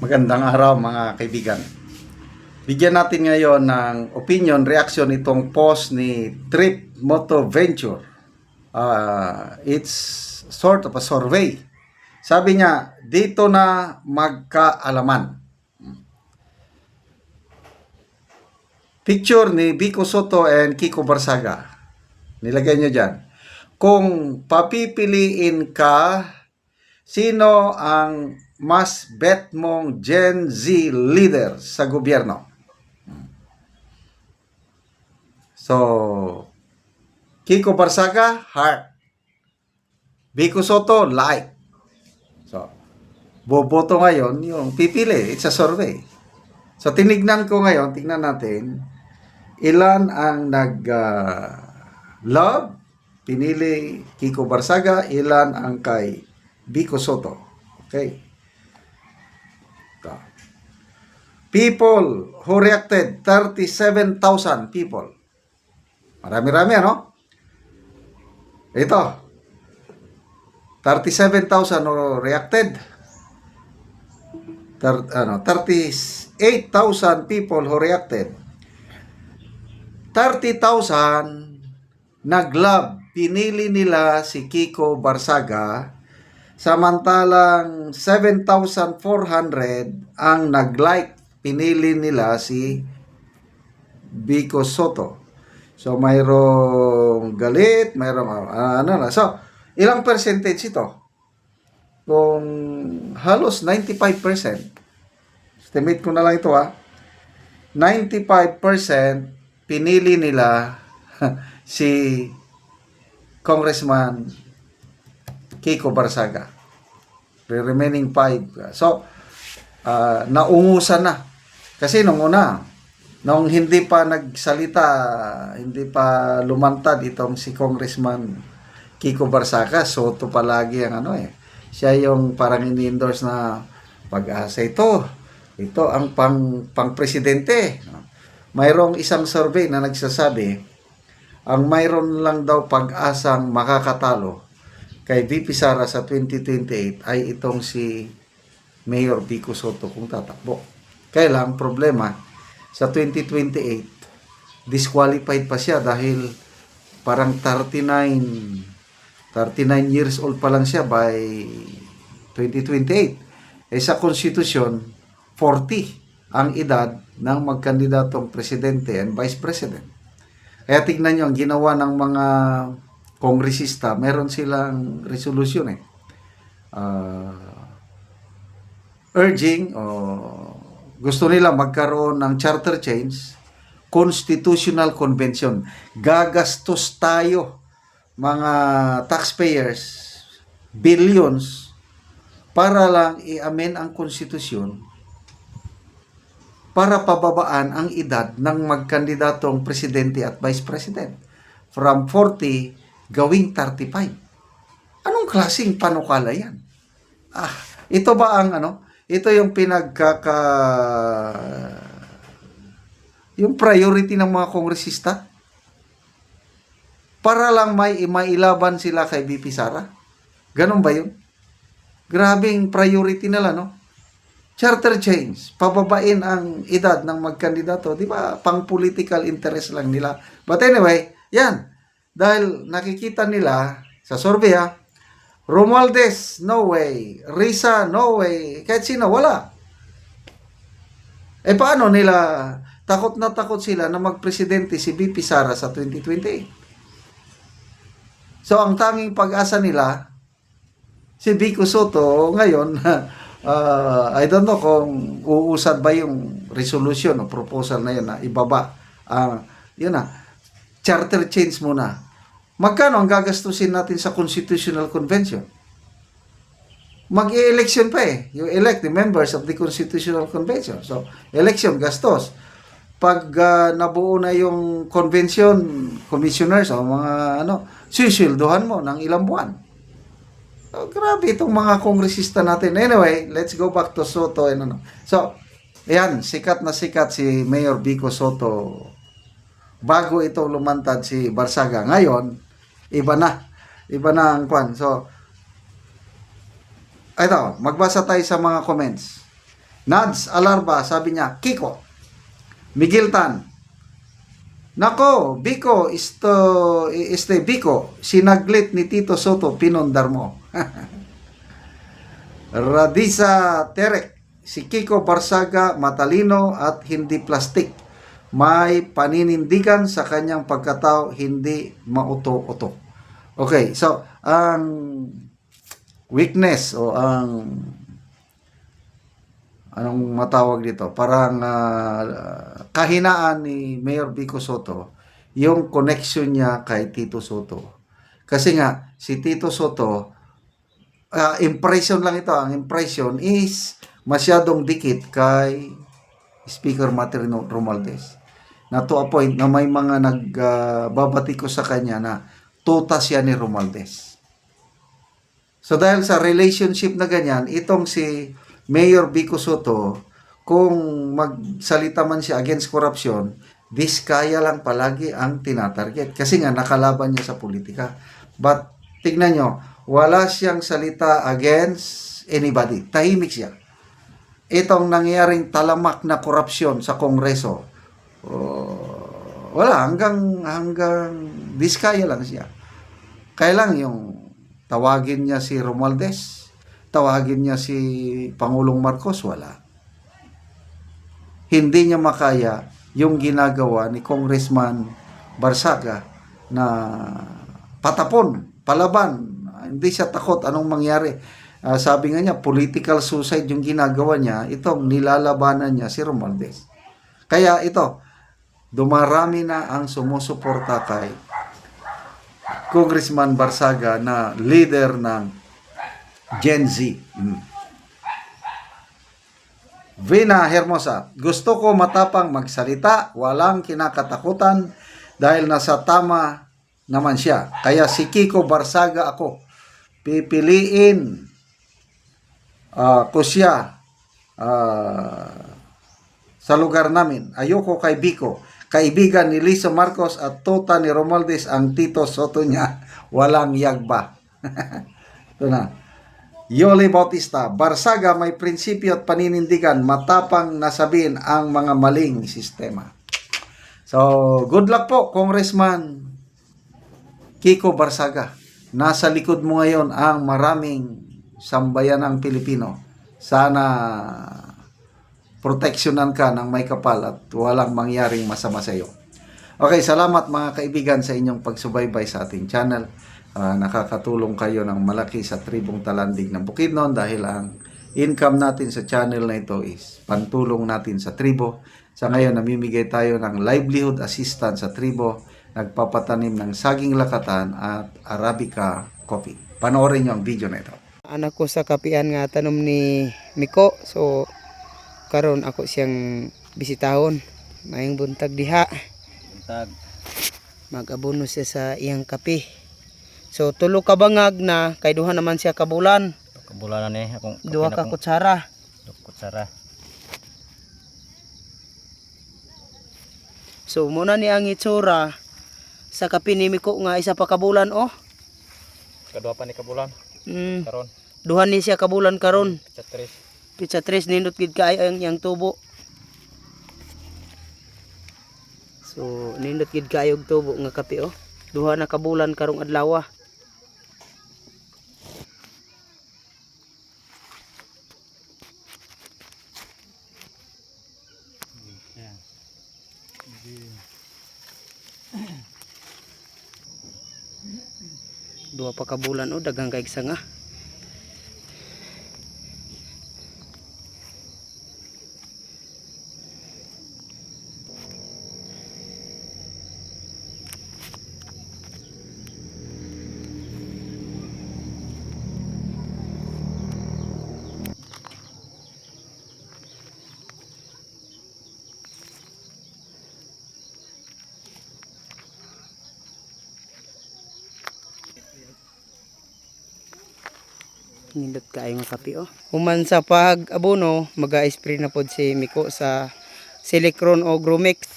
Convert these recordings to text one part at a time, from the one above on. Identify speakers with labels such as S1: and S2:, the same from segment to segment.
S1: Magandang araw mga kaibigan. Bigyan natin ngayon ng opinion, reaction itong post ni Trip Moto Venture. Ah, it's sort of a survey. Sabi niya, dito na magkaalaman. Picture ni Vico Soto and Kiko Barsaga. Nilagay niyo dyan. Kung papipiliin ka, sino ang mas bet mong Gen Z leader sa gobyerno? So, Kiko Barsaga, heart. Vico Soto, like. So, boboto ngayon yung pipili. It's a survey. So, tinignan ko ngayon, tingnan natin, ilan ang nag ah, love, pinili Kiko Barsaga, ilan ang kay Vico Soto. Okay. People who reacted, 37,000 people. Marami-rami, ano? Ito. 37,000 who reacted. Thir- ano, 38,000 people who reacted. 30,000 nag-love. Pinili nila si Kiko Barsaga. Samantalang 7,400 ang nag-like. Pinili nila si Vico Soto. So, mayroong galit, mayroong ah, ano na. So, ilang percentage ito? Kung halos 95%, estimate ko na lang ito ha, 95% pinili nila si Congressman Kiko Barsaga. The remaining 5. So, ah, naungusan na. Kasi nung una, nung hindi pa nagsalita, hindi pa lumantad itong si Congressman Kiko Barsaga, Soto palagi ang ano eh. Siya yung parang ini-endorse na pag-asa ito. Ito ang pang, pang presidente. Mayroong isang survey na nagsasabi, ang mayroon lang daw pag-asang makakatalo kay VP Sara sa 2028 ay itong si Mayor Vico Soto kung tatakbo. Kaya lang, problema, sa 2028, disqualified pa siya dahil parang 39 39 years old pa lang siya by 2028. Eh sa konstitusyon, 40 ang edad ng magkandidatong presidente and vice president. Kaya tignan nyo, ang ginawa ng mga kongresista, meron silang resolution eh. Ah, urging o gusto nila magkaroon ng charter change, constitutional convention. Gagastos tayo mga taxpayers billions para lang i-amen ang konstitusyon para pababaan ang edad ng magkandidatong presidente at vice president from 40 gawing 35. Anong klasing panukala yan? Ah, ito ba ang ano? Ito yung pinagkaka yung priority ng mga kongresista? Para lang may mailaban sila kay BP Sara? Ganon ba yun? Grabing priority nila, no? Charter change, pababain ang edad ng magkandidato, di ba? Pang political interest lang nila. But anyway, yan. Dahil nakikita nila sa survey ha, Romualdez, no way. Risa, no way. Kahit sino, wala. Eh paano nila, takot na takot sila na magpresidente si BP Sara sa 2028. So ang tanging pag-asa nila, si Vico Soto ngayon, uh, I don't know kung uusad ba yung resolution o proposal na yun na ibaba. Ah, yun na, charter change muna. Magkano ang gagastusin natin sa Constitutional Convention? Mag-i-election pa eh. You elect the members of the Constitutional Convention. So, election, gastos. Pag ah, nabuo na yung convention, commissioners o mga ano, sisilduhan mo ng ilang buwan. Oh, grabe itong mga kongresista natin. Anyway, let's go back to Soto and ano. So, ayan, sikat na sikat si Mayor Vico Soto bago ito lumantad si Barsaga. Ngayon, iba na. Iba na ang kwan. So, ito, magbasa tayo sa mga comments. Nads Alarba, sabi niya, Kiko. Miguel Tan. Nako, Biko, isto, este Biko, sinaglit ni Tito Soto, pinondar mo. Radisa Terek, si Kiko Barsaga matalino at hindi plastik. May paninindigan sa kanyang pagkatao, hindi mauto-uto. Okay, so ang weakness o ang anong matawag dito? Parang ah, kahinaan ni Mayor Vico Soto yung connection niya kay Tito Soto. Kasi nga si Tito Soto ah, impression lang ito, ang impression is masyadong dikit kay Speaker Martin Romualdez. Na to a point na may mga nagbabati ko sa kanya na tuta siya ni Romualdez. So dahil sa relationship na ganyan, itong si Mayor Vico Soto, kung magsalita man siya against corruption, diskaya lang palagi ang tinatarget. Kasi nga nakalaban niya sa politika. But tignan nyo, wala siyang salita against anybody. Tahimik siya. Itong nangyaring talamak na korupsyon sa Kongreso, oh, wala, hanggang, hanggang diskaya lang siya. Kaya yung tawagin niya si Romualdez, tawagin niya si Pangulong Marcos, wala. Hindi niya makaya yung ginagawa ni Congressman Barsaga na patapon, palaban. Hindi siya takot anong mangyari. Ah, sabi nga niya, political suicide yung ginagawa niya, itong nilalabanan niya si Romualdez. Kaya ito, dumarami na ang sumusuporta kay Congressman Barsaga na leader ng Gen Z. Mm. Vina Hermosa, gusto ko matapang magsalita, walang kinakatakutan dahil nasa tama naman siya. Kaya si Kiko Barsaga ako. Pipiliin ah, ko siya ah, sa lugar namin. Ayoko kay Biko. Kaibigan ni Lisa Marcos at Tota ni Romualdez ang Tito Soto niya. Walang yagba. Ito na. Yoli Bautista, Barsaga may prinsipyo at paninindigan, matapang nasabihin ang mga maling sistema. So, good luck po, Congressman Kiko Barsaga. Nasa likod mo ngayon ang maraming sambayan ng Pilipino. Sana proteksyonan ka ng may kapal at walang mangyaring masama sa iyo. Okay, salamat mga kaibigan sa inyong pagsubaybay sa ating channel. Ah, nakakatulong kayo ng malaki sa tribong talandig ng Bukidnon dahil ang income natin sa channel na ito is pantulong natin sa tribo. Sa ngayon, namimigay tayo ng livelihood assistance sa tribo, nagpapatanim ng saging lakatan at Arabica coffee. Panoorin nyo ang video na ito.
S2: anak ko sa kapian nga tanom ni Miko so karon ako siyang bisitahon mayong buntag diha
S3: Buntag.
S2: magabono siya sa iyang kape so tulo ka bangag na kay duha naman siya kabulan
S3: Kabulanan eh. Akong
S2: duha ka kutsara
S3: kutsara.
S2: so muna ni ang itsura sa kape ni Miko nga isa pa kabulan oh
S3: Kadua pa ni kabulan.
S2: mm,
S3: Karon.
S2: duha ni siya kabulan karon
S3: Sa tres.
S2: pizza tres nindot gid kaayo ang iyang tubo so nindot gid kaayo og tubo nga kape oh duha na kabulan karong adlaw ah. duha pa kabulan oh daghang kaig sanga nindot kaayo nga kape oh. Human sa pag abono, maga-spray na pod si Miko sa Silicron o Grumix.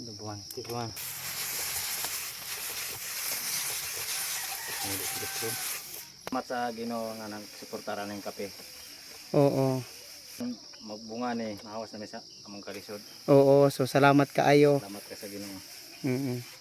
S3: Dubuan. Dubuan. Salamat sa Ginoo nga nang suportara ning kape.
S2: Oo.
S3: Magbunga ni mahawas na sa among kalisod.
S2: Oo, so salamat kaayo.
S3: Salamat ka sa Ginoo.
S2: Mm